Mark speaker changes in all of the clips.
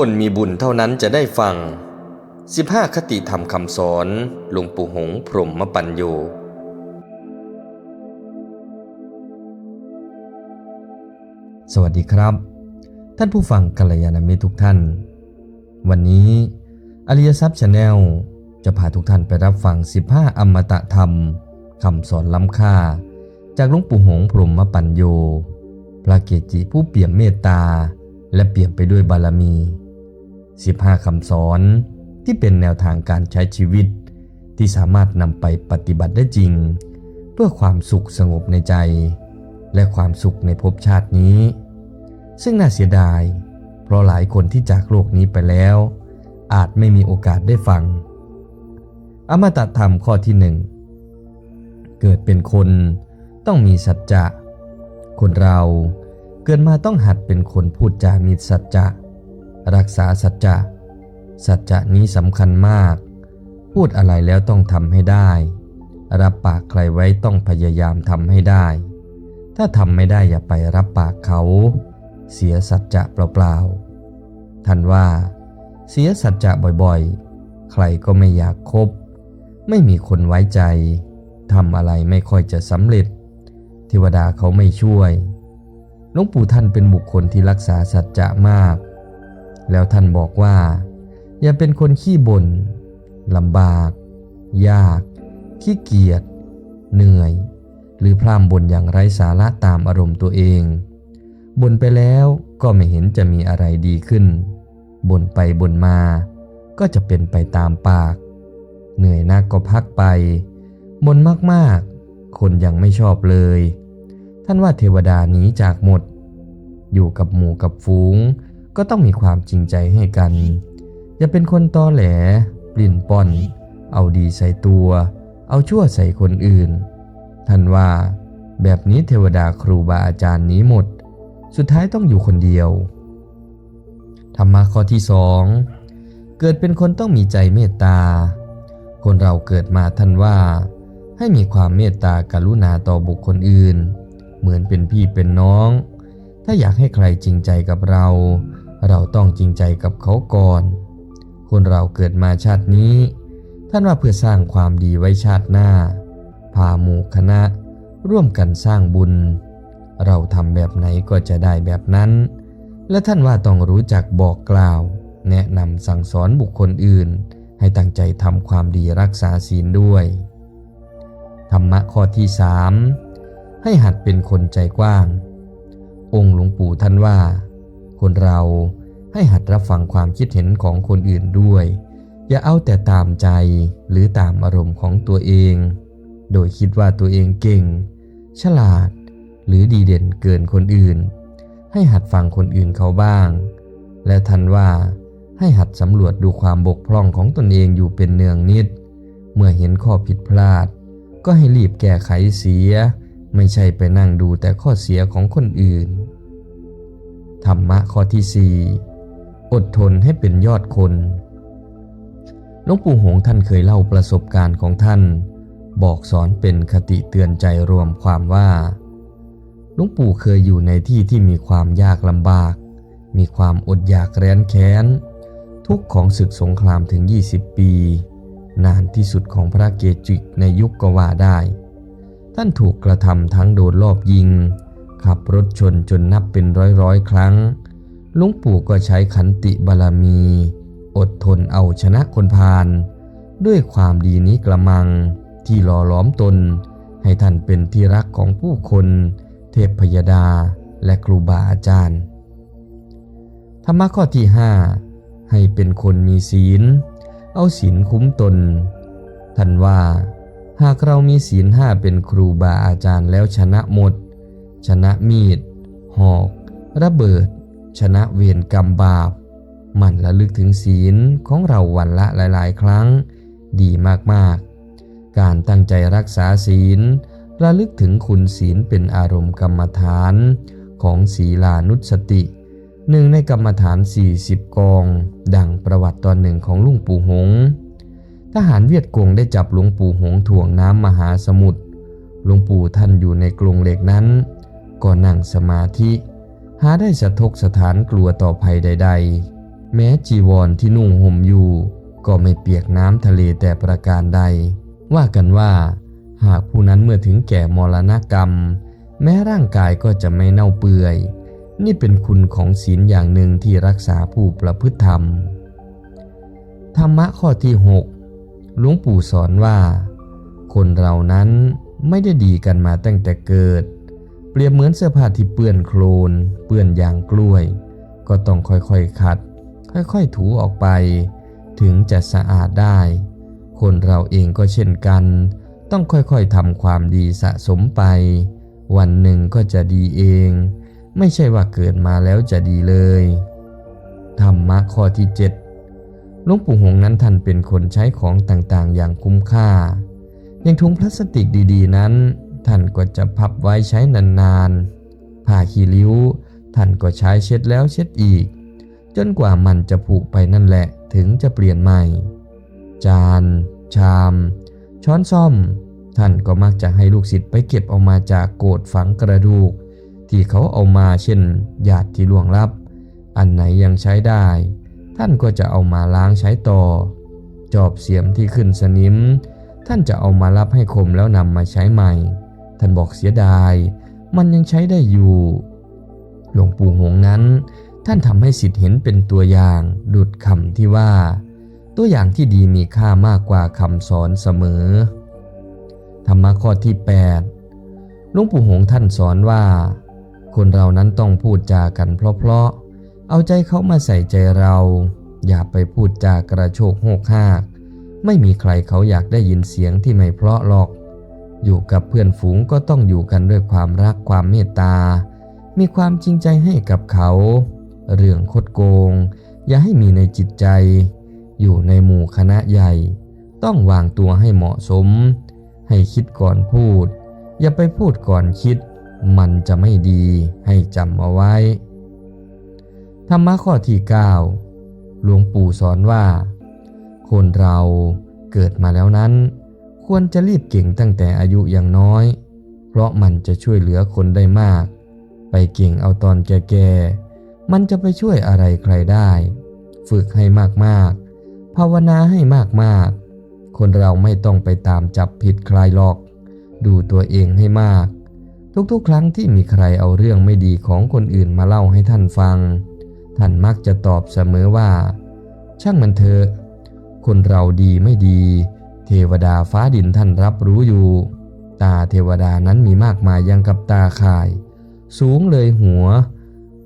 Speaker 1: คนมีบุญเท่านั้นจะได้ฟัง 15 คติธรรมคำสอนหลวงปู่หงพรหมปัญโยสวัสดีครับ ท่านผู้ฟังกัลยาณมิตรทุกท่าน วันนี้อริยทรัพย์ชาแนลจะพาทุกท่านไปรับฟัง 15 อมตะธรรมคำสอนล้ำค่า จากหลวงปู่หงพรหมปัญโยพระเกจิผู้เปี่ยมเมตตาและเปี่ยมไปด้วยบารมี 15 คำสอนที่เป็นแนวทางการใช้ชีวิต ที่สามารถนำไปปฏิบัติได้จริง เพื่อความสุขสงบในใจ และความสุขในภพชาตินี้ ซึ่งน่าเสียดาย เพราะหลายคนที่จากโลกนี้ไปแล้ว อาจไม่มีโอกาสได้ฟัง อมตะธรรมข้อที่หนึ่งเกิดเป็นคนต้องมีสัจจะ คนเราเกิดมาต้องหัดเป็นคนพูดจามีสัจจะ รักษาสัจจะ สัจจะนี้สำคัญมาก พูดอะไรแล้วต้องทำให้ได้ รับปากใครไว้ต้องพยายามทำให้ได้ ถ้าทำไม่ได้อย่าไปรับปากเขา เสียสัจจะเปล่าๆท่านว่า เสียสัจจะบ่อยๆ ใครก็ไม่อยากคบ ไม่มีคนไว้ใจทำอะไรไม่ค่อยจะสำเร็จ เทวดาเขาไม่ช่วยหลวงปู่ท่านเป็นบุคคลที่รักษาสัจจะมาก แล้วท่านบอกว่า อย่าเป็นคนขี้บน่นลำบาก ยาก ขี้เกียจเหนื่อย หรือพร่ำบ่นอย่างไร้สาระตามอารมณ์ตัวเองบ่นไปแล้วก็ไม่เห็นจะมีอะไรดีขึ้นบ่นไปบ่นมา ก็จะเป็นไปตามปาก เหนื่อยนักก็พักไปบ่นมากๆ คนยังไม่ชอบเลย ท่านว่าเทวดานี้จากหมด อยู่กับหมู่กับฝูง ก็ต้องมีความจริงใจให้กัน อย่าเป็นคนตอแหล ปลิ่นป่อน เอาดีใส่ตัว เอาชั่วใส่คนอื่น ท่านว่า แบบนี้เทวดาครูบาอาจารย์นี้หมด สุดท้ายต้องอยู่คนเดียว ธรรมะข้อที่สองเกิดเป็นคนต้องมีใจเมตตา คนเราเกิดมาท่านว่า ให้มีความเมตตากรุณาต่อบุคคลอื่น เหมือนเป็นพี่เป็นน้อง ถ้าอยากให้ใครจริงใจกับเรา เราต้องจริงใจกับเขาก่อน คนเราเกิดมาชาตินี้ ท่านว่าเพื่อสร้างความดีไว้ชาติหน้า พาหมู่คณะ ร่วมกันสร้างบุญ เราทำแบบไหนก็จะได้แบบนั้น และท่านว่าต้องรู้จักบอกกล่าว แนะนำสั่งสอนบุคคลอื่น ให้ตั้งใจทำความดีรักษาศีลด้วย ธรรมะข้อที่สามให้หัดเป็นคนใจกว้าง องค์หลวงปู่ท่านว่า คนเรา ให้หัดรับฟังความคิดเห็นของคนอื่นด้วย อย่าเอาแต่ตามใจหรือตามอารมณ์ของตัวเอง โดยคิดว่าตัวเองเก่ง ฉลาด หรือดีเด่นเกินคนอื่น ให้หัดฟังคนอื่นเขาบ้าง และทันว่าให้หัดสำรวจดูความบกพร่องของตนเองอยู่เป็นเนืองนิด เมื่อเห็นข้อผิดพลาด ก็ให้รีบแก้ไขเสีย ไม่ใช่ไปนั่งดูแต่ข้อเสียของคนอื่น ธรรมะข้อที่สี่ อดทนให้เป็นยอดคนหลวงปู่หงส์ท่านเคยเล่าประสบการณ์ของท่าน บอกสอนเป็นคติเตือนใจรวมความว่าหลวงปู่เคยอยู่ในที่ที่มีความยากลำบาก มีความอดอยากแร้นแค้น ทุกข์ของศึกสงครามถึง 20 ปี นานที่สุดของพระเกจิในยุคก็ว่าได้ ท่านถูกกระทำทั้งโดนลอบยิง ขับรถชนจนนับเป็นร้อยร้อยๆครั้ง หลุงปู่ก็ใช้ขันติบารมี อดทนเอาชนะคนพาลด้วยความดีนี้กระมังที่หล่อหลอมตน ให้ท่านเป็นที่รักของผู้คน เทพพยดาและครูบาอาจารย์ ธรรมะข้อที่ 5 ให้เป็นคนมีศีล เอาศีลคุ้มตน ท่านว่า หากเรามีศีลห้าเป็นครูบาอาจารย์แล้วชนะหมด ชนะมีด หอก ระเบิด ชนะเวรกรรมบาป มันระลึกถึงศีลของเราวันละหลาย ๆ ครั้ง ดีมากๆ การตั้งใจรักษาศีล ระลึกถึงคุณศีลเป็นอารมณ์กรรมฐานของศีลานุสติหนึ่งในกรรมฐาน 40 กอง ดังประวัติตอนหนึ่งของลุงปู่หง ทหารเวียดกงได้จับหลวงปู่หงถ่วงน้ำมหาสมุทรหลวงปู่ท่านอยู่ในกรงเหล็กนั้น ก็นั่งสมาธิ หาได้สะทกสถานกลัวต่อภัยใด ๆ แม้จีวรที่นุ่งห่มอยู่ ก็ไม่เปียกน้ำทะเลแต่ประการใด ว่ากันว่า หากผู้นั้นเมื่อถึงแก่มรณกรรม แม้ร่างกายก็จะไม่เน่าเปื่อย นี่เป็นคุณของศีลอย่างหนึ่งที่รักษาผู้ประพฤติธรรม ธรรมะข้อที่ 6 หลวงปู่สอนว่า คนเรานั้นไม่ได้ดีกันมาตั้งแต่เกิด เปรียบเหมือนเสื้อผ้าที่เปื้อนโคลน เปื้อนยางกล้วย ก็ต้องค่อยๆขัด ค่อยๆถูออกไป ถึงจะสะอาดได้ คนเราเองก็เช่นกัน ต้องค่อยๆทำความดีสะสมไป วันหนึ่งก็จะดีเอง ไม่ใช่ว่าเกิดมาแล้วจะดีเลย ธรรมะข้อที่7หลวงปู่หงนั้นท่านเป็นคนใช้ของต่างๆ อย่างคุ้มค่า อย่างถุงพลาสติกดีๆนั้น ท่านก็จะพับไว้ใช้นานๆ ผ้าขี้ริ้ว ท่านก็ใช้เช็ดแล้วเช็ดอีก จนกว่ามันจะผุไปนั่นแหละถึงจะเปลี่ยนใหม่ จาน ชาม ช้อนซ่อม ท่านก็มักจะให้ลูกศิษย์ไปเก็บเอามาจากโกดฝังกระดูก ที่เขาเอามาเช่นญาติที่ล่วงลับ อันไหนยังใช้ได้ ท่านก็จะเอามาล้างใช้ต่อ จอบเสียมที่ขึ้นสนิมท่านจะเอามารับให้คมแล้วนำมาใช้ใหม่ ท่านบอกเสียดาย มันยังใช้ได้อยู่ หลวงปู่หงนั้น ท่านทำให้สิทธิ์เห็นเป็นตัวอย่าง ดุดคำที่ว่า ตัวอย่างที่ดีมีค่ามากกว่าคำสอนเสมอ ธรรมะข้อที่ 8 หลวงปู่หงท่านสอนว่า คนเรานั้นต้องพูดจากันเพราะๆ เอาใจเขามาใส่ใจเรา อย่าไปพูดจากระโชกโหกหาก ไม่มีใครเขาอยากได้ยินเสียงที่ไม่เพราะหรอก อยู่กับเพื่อนฝูงก็ต้องอยู่กันด้วยความรักความเมตตา มีความจริงใจให้กับเขา เรื่องคดโกง อย่าให้มีในจิตใจ อยู่ในหมู่คณะใหญ่ ต้องวางตัวให้เหมาะสม ให้คิดก่อนพูด อย่าไปพูดก่อนคิด มันจะไม่ดีให้จำเอาไว้ ธรรมะข้อที่ 9 หลวงปู่สอนว่า คนเราเกิดมาแล้วนั้น ควรจะรีบเก่งตั้งแต่อายุยังน้อย เพราะมันจะช่วยเหลือคนได้มาก ไปเก่งเอาตอนแก่ๆ มันจะไปช่วยอะไรใครได้ ฝึกให้มากๆ ภาวนาให้มากๆ คนเราไม่ต้องไปตามจับผิดใครหรอก ดูตัวเองให้มาก ทุกๆ ครั้งที่มีใครเอาเรื่องไม่ดีของคนอื่นมาเล่าให้ท่านฟัง ท่านมักจะตอบเสมอว่า ช่างมันเถอะ คนเราดีไม่ดี เทวดาฟ้าดินท่านรับรู้อยู่ ตาเทวดานั้นมีมากมายยังกับตาข่าย สูงเลยหัว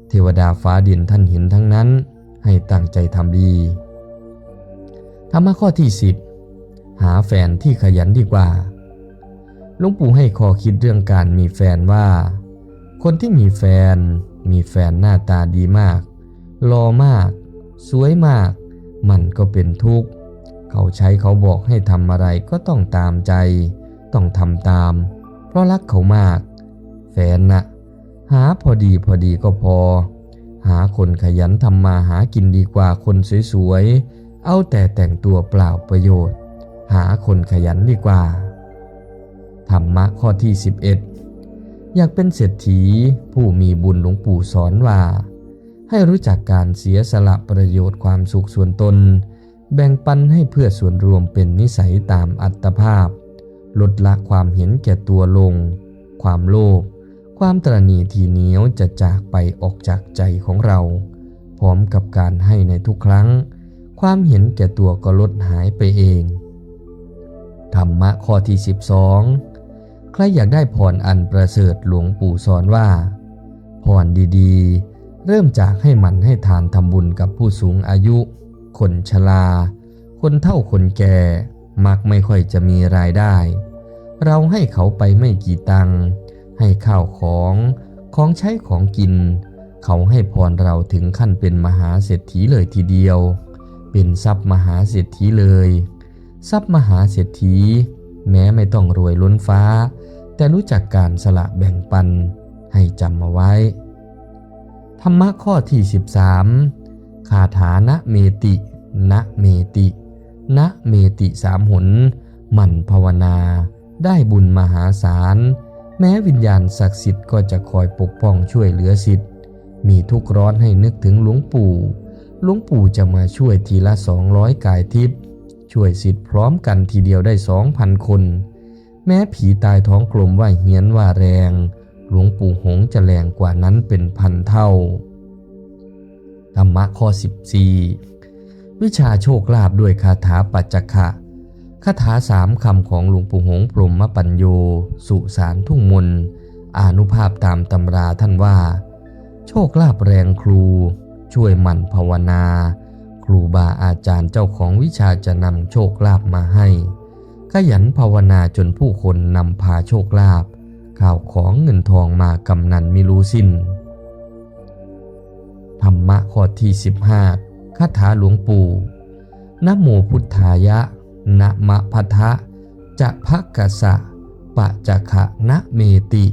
Speaker 1: เทวดาฟ้าดินท่านเห็นทั้งนั้น ให้ตั้งใจทำดีธรรมะข้อที่ 10 หาแฟนที่ขยันดีกว่าหลวงปู่ให้ข้อคิดเรื่องการมีแฟนว่า คนที่มีแฟน มีแฟนหน้าตาดีมากรอมาก สวยมาก มันก็เป็นทุกข์ เขาใช้เขาบอกให้ทำอะไรก็ต้องตามใจ ต้องทำตาม เพราะรักเขามาก แฟนนะ่ะ หาพอดีพอดีก็พอ หาคนขยันทำมาหากินดีกว่าคนสวยๆ เอาแต่แต่งตัวเปล่าประโยชน์ หาคนขยันดีกว่า ธรรมะข้อที่ 11 อยากเป็นเศรษฐีผู้มีบุญหลวงปู่สอนว่า ให้รู้จักการเสียสละประโยชน์ความสุขส่วนตน แบ่งปันให้เพื่อส่วนรวมเป็นนิสัยตามอัตภาพ ลดละความเห็นแก่ตัวลง ความโลภความตรณีทีเหนียวจะจากไปออกจากใจของเรา พร้อมกับการให้ในทุกครั้ง ความเห็นแก่ตัวก็ลดหายไปเอง ธรรมะข้อที่ 12 ใครอยากได้พรอันประเสริฐหลวงปู่สอนว่าพรดีๆ เริ่มจากให้มันให้ทานทำบุญกับผู้สูงอายุ คนชราคนเฒ่าคนแก่มักไม่ค่อยจะมีรายได้ เราให้เขาไปไม่กี่ตังค์ให้ข้าวของของใช้ของกิน เขาให้พรเราถึงขั้นเป็นมหาเศรษฐีเลยทีเดียว เป็นทรัพย์มหาเศรษฐีเลย ทรัพย์มหาเศรษฐี แม้ไม่ต้องรวยล้นฟ้า แต่รู้จักการสละแบ่งปันให้จำเอาไว้ ธรรมะข้อที่ 13 คาถานะเมตินะเมตินะเมติสามหน หมั่นภาวนา ได้บุญมหาศาล แม้วิญญาณศักดิ์สิทธิ์ก็จะคอยปกป้องช่วยเหลือสิทธิ์ มีทุกข์ร้อนให้นึกถึงหลวงปู่หลวงปู่จะมาช่วยทีละสองร้อยกายทิพย์ช่วยสิทธิ์พร้อมกันทีเดียวได้สองพันคน แม้ผีตายท้องกลมว่าเฮียนว่าแรง หลวงปู่หงจะแรงกว่านั้นเป็นพันเท่า รรมะข้อ 14 วิชาโชคลาภด้วยคาถาปัจจคะคาถาสามคำของหลวงปู่หงส์พรหมปัญโย สุสารทุ่งมนอานุภาพตามตำราท่านว่า โชคลาภแรงครู ช่วยหมั่นภาวนา ครูบาอาจารย์เจ้าของวิชาจะนำโชคลาภมาให้ ขยันภาวนาจนผู้คนนำพาโชคลาภข่าวของเงินทองมากำนันไม่รู้สิ้น มะข้อที่ 15คาถาหลวงปู่นะโมพุทธายะนะมะพะทะจะพะกะสะปะจะขะนะเมติ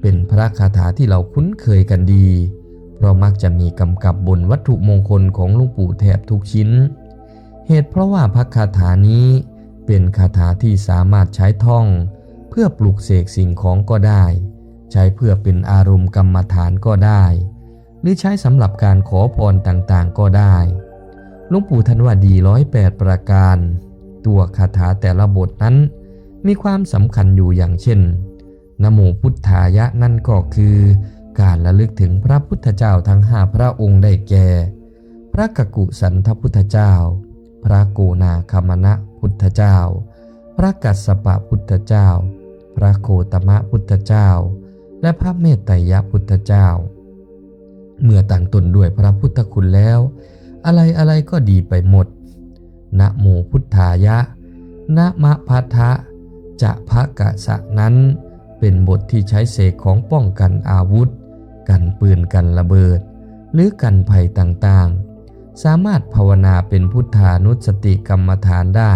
Speaker 1: เป็นพระคาถาที่เราคุ้นเคยกันดี เพราะมักจะมีกำกับบนวัตถุมงคลของหลวงปู่แทบทุกชิ้น เหตุเพราะว่าพระคาถานี้เป็นคาถาที่สามารถใช้ท่อง เพื่อปลุกเสกสิ่งของก็ได้ ใช้เพื่อเป็นอารมณ์กรรมฐานก็ได้ หรือใช้สำหรับการขอพรต่างๆก็ได้หลวงปู่ท่านว่าดีร้อยแปดประการ ตัวคาถาแต่ละบทนั้น มีความสำคัญอยู่อย่างเช่นนโมพุทธายะนั่นก็คือ การระลึกถึงพระพุทธเจ้าทั้งห้าพระองค์ได้แก่ พระกกุสันทพุทธเจ้า พระโกนาคามณะพุทธเจ้า พระกัสสปะพุทธเจ้า พระโคตมะพุทธเจ้า และพระเมตไตรยพุทธเจ้า เมื่อตั้งตนด้วยพระพุทธคุณแล้ว อะไรอะไรก็ดีไปหมด นะโมพุทธายะ นะมะพัทธะจะพระกะสะนั้น เป็นบทที่ใช้เสกของป้องกันอาวุธ กันปืนกันระเบิด หรือกันภัยต่างๆ สามารถภาวนาเป็นพุทธานุสติกรรมฐานได้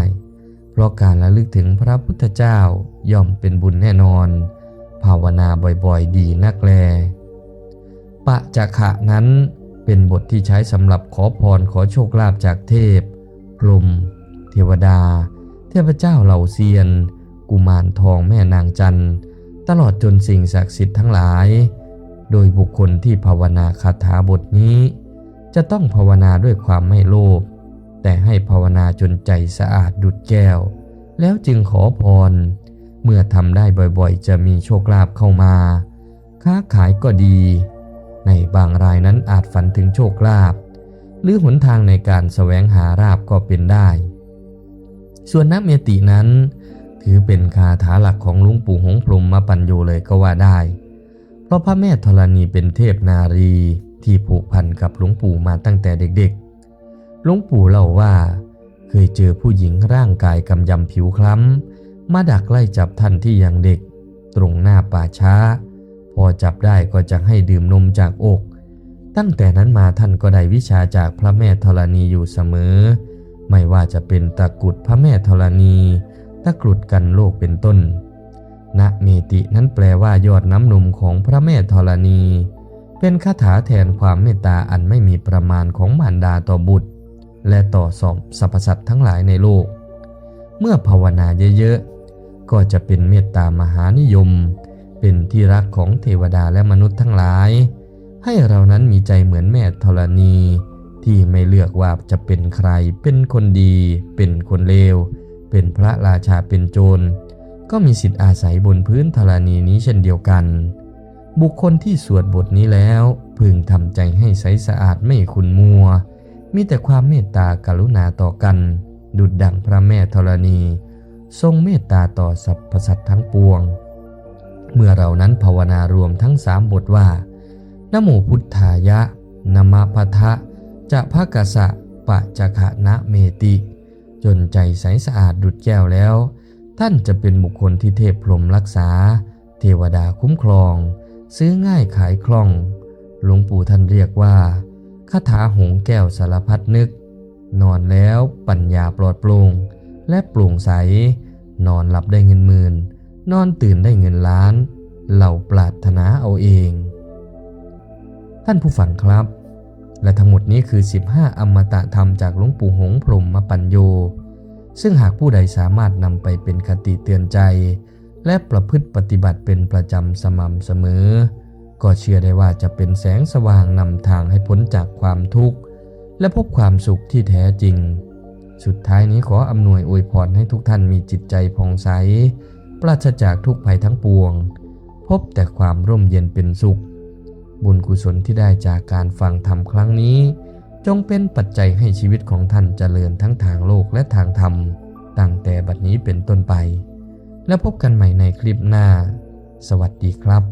Speaker 1: เพราะการระลึกถึงพระพุทธเจ้าย่อมเป็นบุญแน่นอน ภาวนาบ่อยๆ ดีนักแล ปะจะขะนั้นเป็นบทที่ใช้สำหรับขอพรขอโชคลาภจากเทพ พรหมเทวดา เทพเจ้าเหล่าเซียน กุมารทองแม่นางจันทร์ตลอดจนสิ่งศักดิ์สิทธิ์ทั้งหลาย โดยบุคคลที่ภาวนาคาถาบทนี้ จะต้องภาวนาด้วยความไม่โลภแต่ให้ภาวนาจนใจสะอาดดุดแก้ว แล้วจึงขอพร เมื่อทำได้บ่อยๆ จะมีโชคลาภเข้ามา ค้าขายก็ดี ในบางรายนั้นอาจฝันถึงโชคลาภหรือหนทางในการแสวงหาราบก็เป็นได้ ส่วนนักเมตินั้น ถือเป็นคาถาหลักของลุงปู่หงพรมมาปัญโยเลยก็ว่าได้ เพราะพระแม่ธรณีเป็นเทพนารีที่ผูกพันกับหลวงปู่มาตั้งแต่เด็กๆ หลวงปู่เล่าว่าเคยเจอผู้หญิงร่างกายกำยำผิวคล้ำ มาดักไล่จับท่านที่ยังเด็ก ตรงหน้าป่าช้า พอจับได้ก็จะให้ดื่มนมจากอก ตั้งแต่นั้นมาท่านก็ได้วิชาจากพระแม่ธรณีอยู่เสมอ ไม่ว่าจะเป็นตะกรุดพระแม่ธรณีตะกรุดกันโลกเป็นต้น ณ เมตินั้นแปลว่ายอดน้ำนมของพระแม่ธรณี เป็นคาถาแทนความเมตตาอันไม่มีประมาณของมารดาต่อบุตร และต่อสอบสรรพสัตว์ทั้งหลายในโลก เมื่อภาวนาเยอะๆ ก็จะเป็นเมตตามหานิยม เป็นที่รักของเทวดาและมนุษย์ทั้งหลาย ให้เรานั้นมีใจเหมือนแม่ธรณี ที่ไม่เลือกว่าจะเป็นใคร เป็นคนดี เป็นคนเลว เป็นพระราชาเป็นโจร ก็มีสิทธิ์อาศัยบนพื้นธรณีนี้เช่นเดียวกัน บุคคลที่สวดบทนี้แล้วพึงทำใจให้ใสสะอาดไม่ขุนมัว มีแต่ความเมตตากรุณาต่อกัน ดุดดังพระแม่ธรณี ทรงเมตตาต่อสรรพสัตว์ทั้งปวง เมื่อเรานั้นภาวนารวมทั้งสามบทว่านโมพุทธายะนมะพะทะจะพะกะสะปะจะขะนะเมติ จนใจใสสะอาดดุดแก้วแล้ว ท่านจะเป็นบุคคลที่เทพพรมรักษา เทวดาคุ้มครอง ซื้อง่ายขายคล่อง หลวงปู่ท่านเรียกว่าคาถาหงแก้วสารพัดนึก นอนแล้วปัญญาปลอดโปร่งและโปร่งใส นอนหลับได้เงินหมื่น นอนตื่นได้เงินล้านเหล่าปรารถนาเอาเอง ท่านผู้ฟังครับ และทั้งหมดนี้คือ 15 อมตะธรรมจากหลวงปู่หงพรหมปัญโย ซึ่งหากผู้ใดสามารถนำไปเป็นคติเตือนใจ และประพฤติปฏิบัติเป็นประจำสม่ำเสมอ ก็เชื่อได้ว่าจะเป็นแสงสว่างนำทางให้พ้นจากความทุกข์ และพบความสุขที่แท้จริง สุดท้ายนี้ขออำนวยอวยพรให้ทุกท่านมีจิตใจผ่องใส ปราศจากทุกภัยทั้งปวง พบแต่ความร่มเย็นเป็นสุข บุญกุศลที่ได้จากการฟังธรรมครั้งนี้ จงเป็นปัจจัยให้ชีวิตของท่านเจริญทั้งทางโลกและทางธรรม ตั้งแต่บัดนี้เป็นต้นไป แล้วพบกันใหม่ในคลิปหน้า สวัสดีครับ